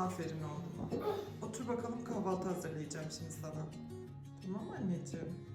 Aferin oğluma. Otur bakalım kahvaltı hazırlayacağım şimdi sana. Tamam anneciğim?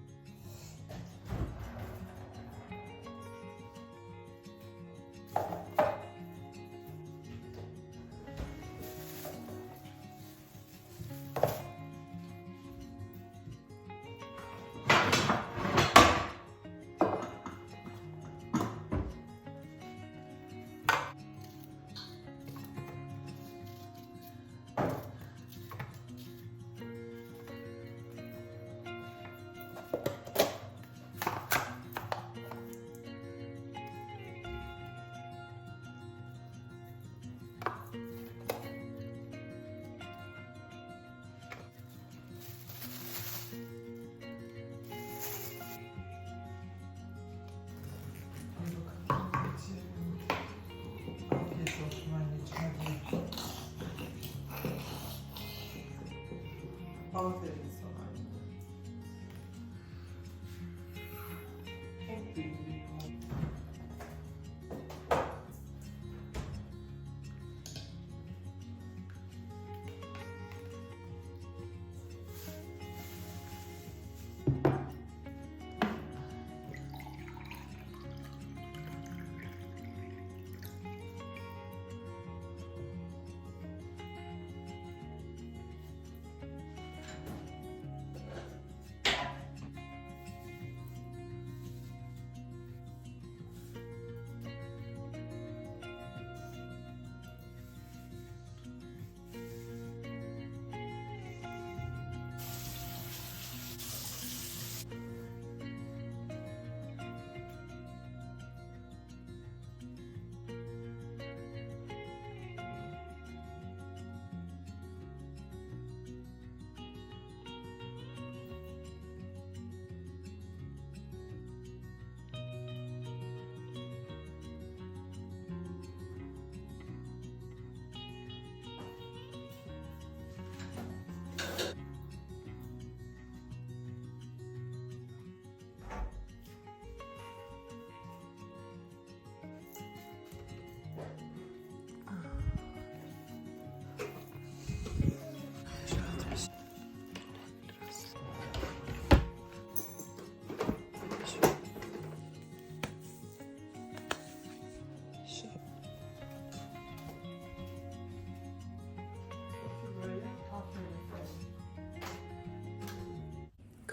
Hadi. Aferin sana.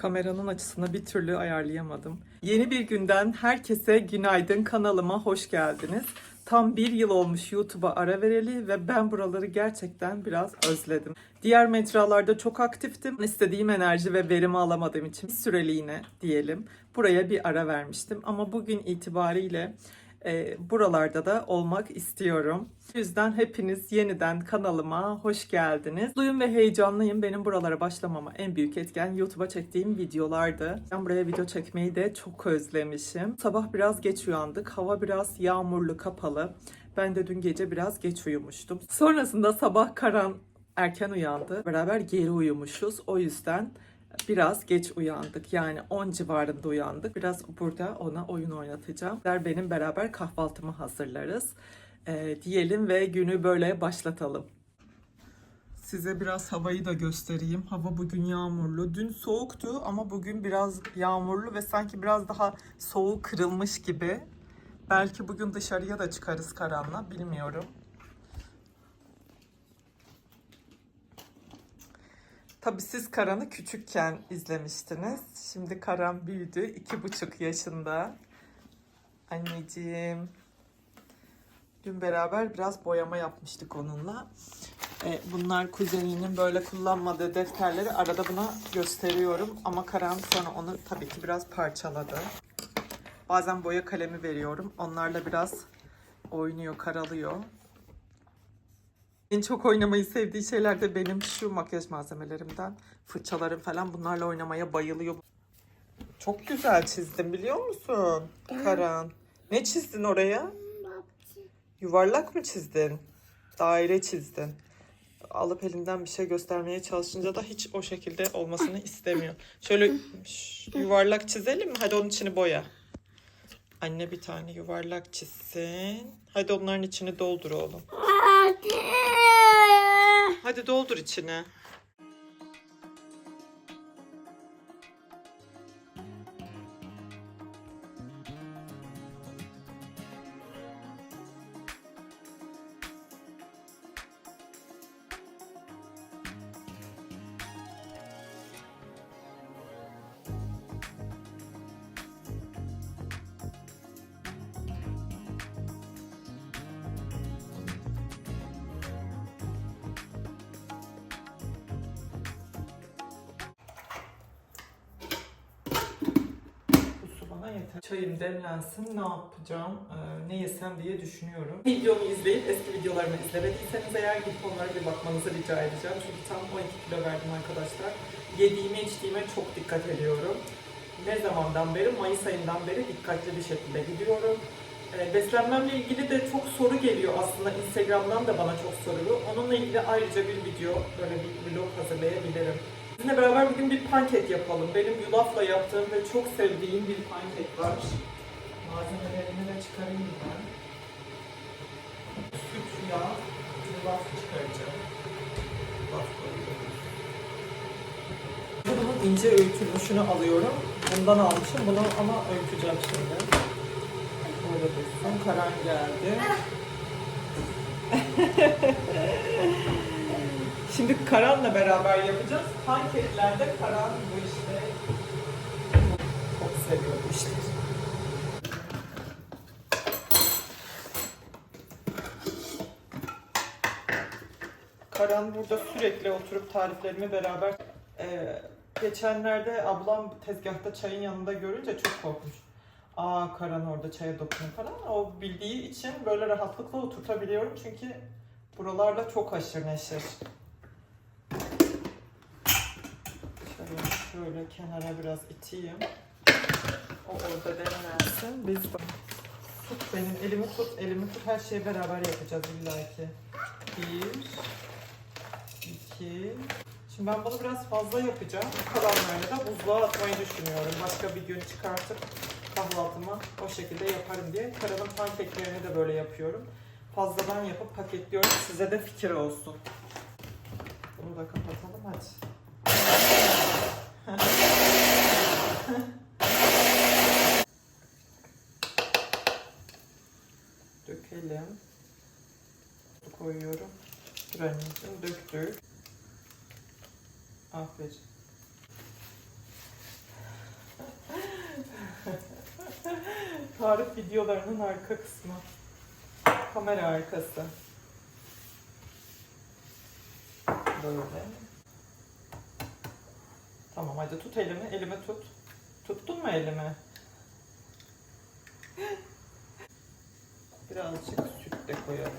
Kameranın açısını bir türlü ayarlayamadım. Yeni bir günden herkese günaydın kanalıma hoş geldiniz. Tam bir yıl olmuş YouTube'a ara vereli ve ben buraları gerçekten biraz özledim. Diğer mecralarda çok aktiftim. İstediğim enerji ve verimi alamadığım için bir süreliğine diyelim buraya bir ara vermiştim. Ama bugün itibariyle e, buralarda da olmak istiyorum. O yüzden hepiniz yeniden kanalıma hoş geldiniz. Mutluyum ve heyecanlıyım. Benim buralara başlamama en büyük etken YouTube'a çektiğim videolardı. Ben buraya video çekmeyi de çok özlemişim. Sabah biraz geç uyandık. Hava biraz yağmurlu, kapalı. Ben de dün gece biraz geç uyumuştum. Sonrasında sabah Karan erken uyandı. Beraber geri uyumuşuz. O yüzden biraz geç uyandık. Yani 10 civarında uyandık. Biraz burada ona oyun oynatacağım. Benim beraber kahvaltımı hazırlarız. Ee, diyelim ve günü böyle başlatalım. Size biraz havayı da göstereyim. Hava bugün yağmurlu. Dün soğuktu ama bugün biraz yağmurlu ve sanki biraz daha soğuk kırılmış gibi. Belki bugün dışarıya da çıkarız Karan'la bilmiyorum. Tabii siz Karan'ı küçükken izlemiştiniz. Şimdi Karan büyüdü. iki buçuk yaşında. Anneciğim. Dün beraber biraz boyama yapmıştık onunla. E, bunlar kuzeninin böyle kullanmadığı defterleri arada buna gösteriyorum. Ama Karan sonra onu tabii ki biraz parçaladı. Bazen boya kalemi veriyorum. Onlarla biraz oynuyor, karalıyor. En çok oynamayı sevdiği şeyler de benim şu makyaj malzemelerimden. Fırçalarım falan bunlarla oynamaya bayılıyor. Çok güzel çizdim biliyor musun Karan? Ne çizdin oraya? Yuvarlak mı çizdin? Daire çizdin. Alıp elinden bir şey göstermeye çalışınca da hiç o şekilde olmasını istemiyor. Şöyle yuvarlak çizelim mi? Hadi onun içini boya. Anne bir tane yuvarlak çizsin. Hadi onların içini doldur oğlum. Hadi doldur içine. Bana yeter. Çayım demlensin. Ne yapacağım? Ee, ne yesem diye düşünüyorum. Videomu izleyip eski videolarımı izlemediyseniz eğer gidip onlara bir bakmanızı rica edeceğim. Çünkü tam 12 kilo verdim arkadaşlar. Yediğime içtiğime çok dikkat ediyorum. Ne zamandan beri? Mayıs ayından beri dikkatli bir şekilde gidiyorum. Ee, beslenmemle ilgili de çok soru geliyor aslında. Instagram'dan da bana çok soru. Onunla ilgili ayrıca bir video, böyle bir vlog hazırlayabilirim. Sizinle beraber bugün bir pankek yapalım. Benim yulafla yaptığım ve çok sevdiğim bir pankek var. Malzemelerini de çıkarayım ben. Süt, yağ, yulaf çıkaracağım. Yulaf koyuyorum. Bunun ince öğütülmüşünü alıyorum. Bundan almışım. Bunu ama öğüteceğim şimdi. Böyle dursun. Karan geldi. Şimdi Karan'la beraber yapacağız. Pankeklerde Karan bu işte çok seviyor bu. Karan burada sürekli oturup tariflerimi beraber Ee, geçenlerde ablam tezgahta çayın yanında görünce çok korkmuş. Aa Karan orada çaya dokunuyor falan. O bildiği için böyle rahatlıkla oturtabiliyorum çünkü buralarda çok haşır neşir. Şöyle, kenara biraz iteyim. O orada demlensin. Biz bak. Tut benim elimi tut, elimi tut. Her şeyi beraber yapacağız illaki. Bir, iki. Şimdi ben bunu biraz fazla yapacağım. Kalanlarını da buzluğa atmayı düşünüyorum. Başka bir gün çıkartıp kahvaltımı o şekilde yaparım diye. Karanın pankeklerini de böyle yapıyorum. Fazladan yapıp paketliyorum. Size de fikir olsun. Bunu da kapatalım hadi. Dökelim. Koyuyorum. Anneciğim döktük. Aferin. Tarif videolarının arka kısmı. Kamera arkası. Böyle. Tamam hadi tut elimi, elimi tut. Tuttun mu elimi? Birazcık süt de koyalım.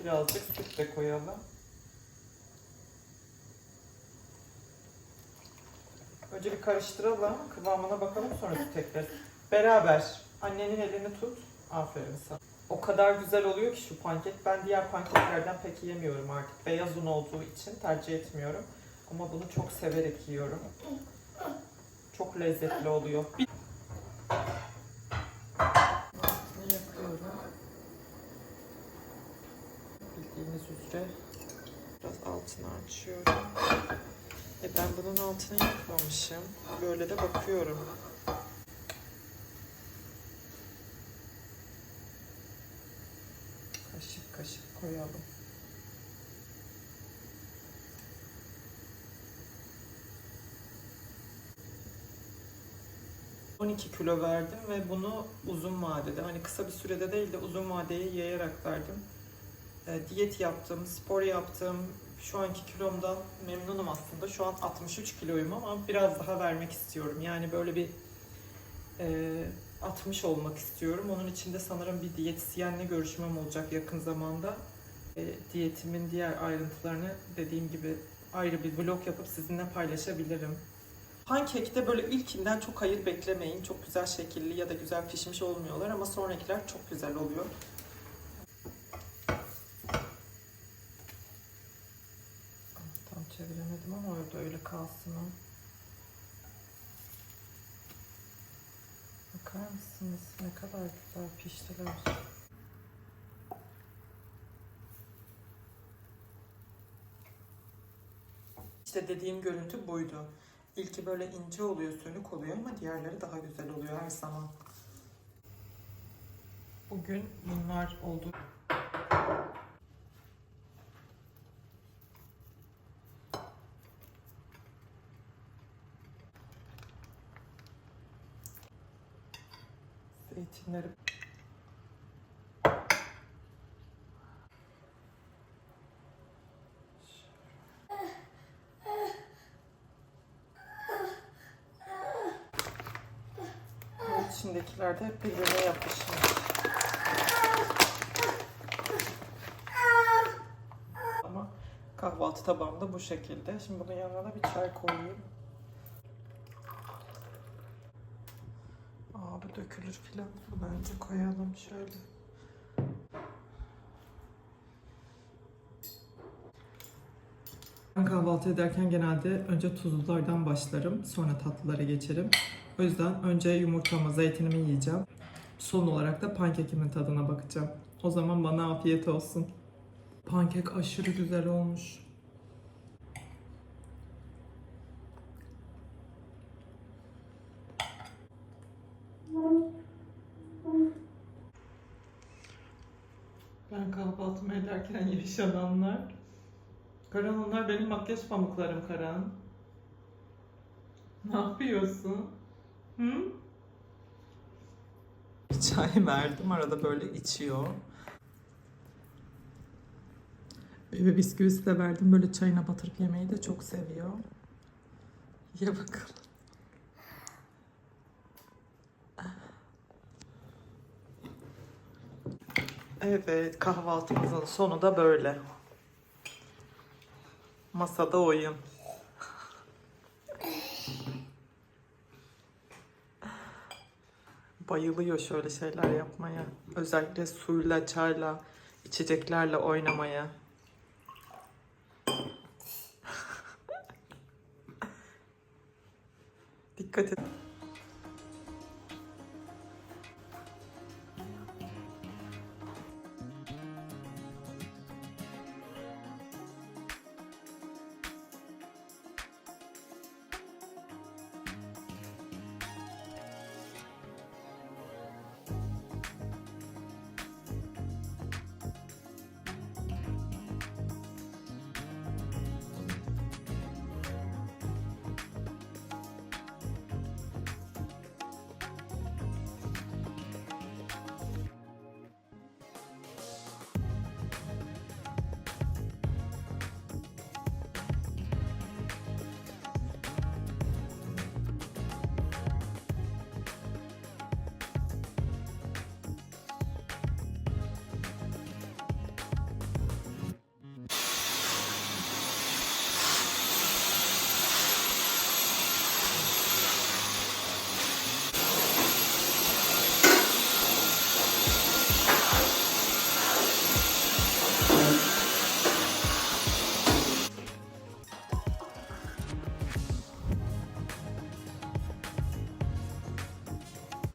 Birazcık süt de koyalım. Önce bir karıştıralım. Kıvamına bakalım sonra ekleriz. Beraber. Annenin elini tut. Aferin sana. O kadar güzel oluyor ki şu pankek. Ben diğer pankeklerden pek yemiyorum artık. Beyaz un olduğu için tercih etmiyorum. Ama bunu çok severek yiyorum. Çok lezzetli oluyor. Ne yapıyorum? Bildiğiniz üzere biraz altını açıyorum. E ben bunun altını yapmamışım. Böyle de bakıyorum. Kaşık kaşık koyalım. ...12 kilo verdim ve bunu uzun vadede... ...hani kısa bir sürede değil de uzun vadeye yayarak verdim. E, diyet yaptım, spor yaptım. Şu anki kilomdan memnunum aslında. Şu an 63 kiloyum ama biraz daha vermek istiyorum. Yani böyle bir e, 60 olmak istiyorum. Onun için de sanırım bir diyetisyenle görüşmem olacak yakın zamanda. E, diyetimin diğer ayrıntılarını dediğim gibi ayrı bir vlog yapıp sizinle paylaşabilirim. Pankekte böyle ilkinden çok hayır beklemeyin. Çok güzel şekilli ya da güzel pişmiş olmuyorlar ama sonrakiler çok güzel oluyor. Tam çeviremedim ama orada öyle kalsın o. Bakar mısınız ne kadar güzel piştiler. İşte dediğim görüntü buydu. İlki böyle ince oluyor, sönük oluyor ama diğerleri daha güzel oluyor her zaman. Bugün bunlar oldu. Zeytinleri Evet, içindekiler de hep birbirine yapışmış. Ama kahvaltı tabağım da bu şekilde. Şimdi bunun yanına da bir çay koyayım. Aa bu dökülür filan. Bunu önce koyalım şöyle. Ben kahvaltı ederken genelde önce tuzlulardan başlarım, sonra tatlılara geçerim. O yüzden önce yumurtamı, zeytinimi yiyeceğim. Son olarak da pankekimin tadına bakacağım. O zaman bana afiyet olsun. Pankek aşırı güzel olmuş. Ben kahvaltımı ederken yaşananlar. Karan onlar benim makyaj pamuklarım Karan. Ne yapıyorsun? Hı? Çay verdim arada böyle içiyor. Bebe bisküvisi de verdim böyle çayına batırıp yemeyi de çok seviyor. Ye bakalım. Evet kahvaltımızın sonu da böyle. Masada oyun. Bayılıyor şöyle şeyler yapmaya. Özellikle suyla, çayla, içeceklerle oynamaya. Dikkat et.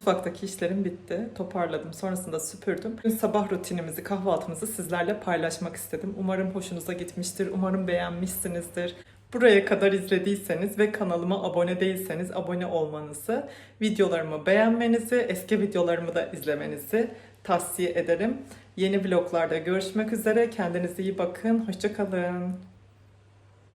Mutfaktaki işlerim bitti. Toparladım. Sonrasında süpürdüm. Bugün sabah rutinimizi, kahvaltımızı sizlerle paylaşmak istedim. Umarım hoşunuza gitmiştir. Umarım beğenmişsinizdir. Buraya kadar izlediyseniz ve kanalıma abone değilseniz abone olmanızı, videolarımı beğenmenizi, eski videolarımı da izlemenizi tavsiye ederim. Yeni vloglarda görüşmek üzere. Kendinize iyi bakın. Hoşçakalın.